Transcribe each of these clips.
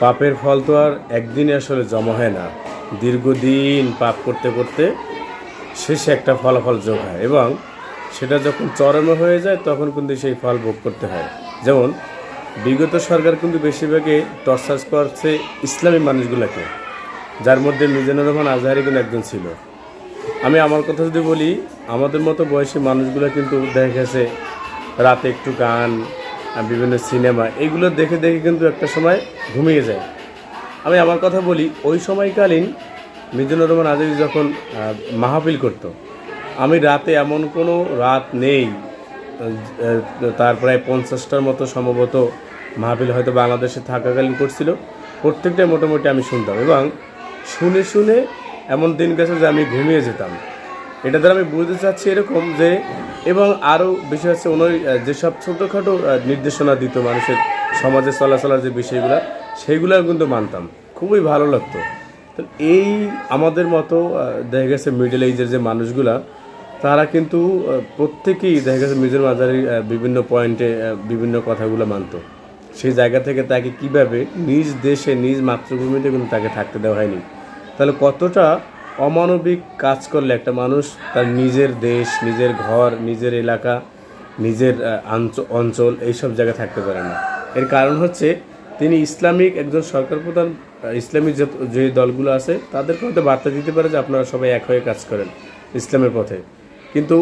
পাপের ফল তো আর একদিনে আসলে জমা হয় না। দীর্ঘদিন পাপ করতে করতে শেষে একটা ফলাফল যোগ হয় এবং সেটা যখন চরমে হয়ে যায়, তখন কিন্তু সেই ফল ভোগ করতে হয়। যেমন, বিগত সরকার কিন্তু বেশিরভাগই টর্চার করছে ইসলামী মানুষগুলোকে, যার মধ্যে মিজানুর রহমান আজহারি কিন্তু একজন ছিল। আমি আমার কথা যদি বলি, আমাদের মতো বয়সী মানুষগুলো কিন্তু দেখা গেছে রাতে একটু গান বিভিন্ন সিনেমা, এগুলো দেখে দেখে কিন্তু একটা সময় ঘুমিয়ে যায়। আমি আমার কথা বলি, ওই সময়কালীন মিজানুর রহমান আজহারি যখন মাহফিল করতো, আমি রাতে এমন কোনো রাত নেই তার প্রায় পঞ্চাশটার মতো সম্ভবত মাহফিল হয়তো বাংলাদেশে থাকাকালীন করছিল। প্রত্যেকটাই মোটামুটি আমি শুনতাম এবং শুনে শুনে এমন দিন গেছে যে আমি ঘুমিয়ে যেতাম। এটা দ্বারা আমি বুঝতে চাচ্ছি এরকম যে এবং আরও বিষয় হচ্ছে ওনার যেসব ছোটোখাটো নির্দেশনা দিত মানুষের সমাজে চলাচলার যে বিষয়গুলো সেইগুলো কিন্তু মানতাম। খুবই ভালো লাগতো। তো এই আমাদের মতো দেখা গেছে মিডল এইজের যে মানুষগুলা তারা কিন্তু প্রত্যেকেই দেখা গেছে মিজোর আহ, বিভিন্ন পয়েন্টে বিভিন্ন কথাগুলো মানতো। সেই জায়গা থেকে তাকে কীভাবে নিজ দেশে নিজ মাতৃভূমিতে কিন্তু তাকে থাকতে দেওয়া হয়নি। তাহলে কতটা অমানবিক কাজ করলে একটা মানুষ তার নিজের দেশ, নিজের ঘর, নিজের এলাকা, নিজের অঞ্চল এইসব জায়গায় থাকতে পারে না। এর কারণ হচ্ছে তিনি ইসলামিক একজন সরকার প্রধান ইসলামিক যে যে দলগুলো আছে তাদেরকে হয়তো বার্তা দিতে পারে যে আপনারা সবাই এক হয়ে কাজ করেন ইসলামের পথে। কিন্তু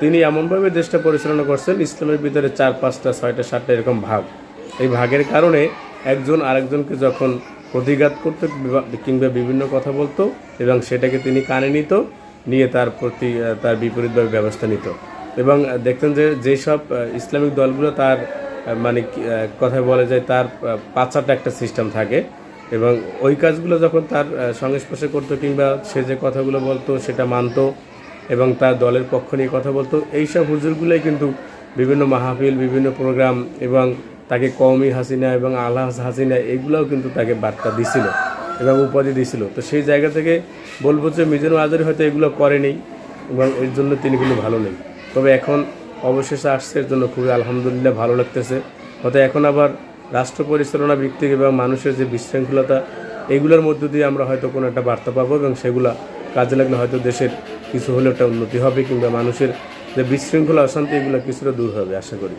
তিনি এমনভাবে দেশটা পরিচালনা করছেন, ইসলামের ভিতরে চার, পাঁচটা, ছয়টা, সাতটা এরকম ভাগ। এই ভাগের কারণে একজন আরেকজনকে যখন প্রতিঘাত করতো কিংবা বিভিন্ন কথা বলতো এবং সেটাকে তিনি কানে নিত নিয়ে তার প্রতি তার বিপরীতভাবে ব্যবস্থা নিত। এবং দেখতেন যে যেসব ইসলামিক দলগুলো তার মানে কি, আহ, কথায় বলা যায় তার পাঁচাটা একটা সিস্টেম থাকে এবং ওই কাজগুলো যখন তার সংস্পর্শে করতো কিংবা সে যে কথাগুলো বলতো সেটা মানতো এবং তার দলের পক্ষ নিয়ে কথা বলতো এইসব হুজুরগুলোই কিন্তু বিভিন্ন মাহফিল বিভিন্ন প্রোগ্রাম এবং তাকে কওমি হাসিনা এবং আল্লাহ হাসিনা এগুলোও কিন্তু তাকে বার্তা দিছিল এবং উপাধি দিছিল। তো সেই জায়গা থেকে বলব যে মিজানু আজারি হয়তো এগুলো করেনি এবং এর জন্য তিনি কিন্তু ভালো নেই। তবে এখন অবশেষে আসছে, এর জন্য খুবই আলহামদুলিল্লাহ ভালো লাগতেছে। হয়তো এখন আবার রাষ্ট্র পরিচালনা ভিত্তিক এবং মানুষের যে বিশৃঙ্খলতা, এগুলোর মধ্য দিয়ে আমরা হয়তো কোনো একটা বার্তা পাবো এবং সেগুলো কাজে লাগলে হয়তো দেশের কিছু হলেও একটা উন্নতি হবে কিংবা মানুষের যে বিশৃঙ্খলা, অশান্তি, এগুলো কিছুটা দূর হবে, আশা করি।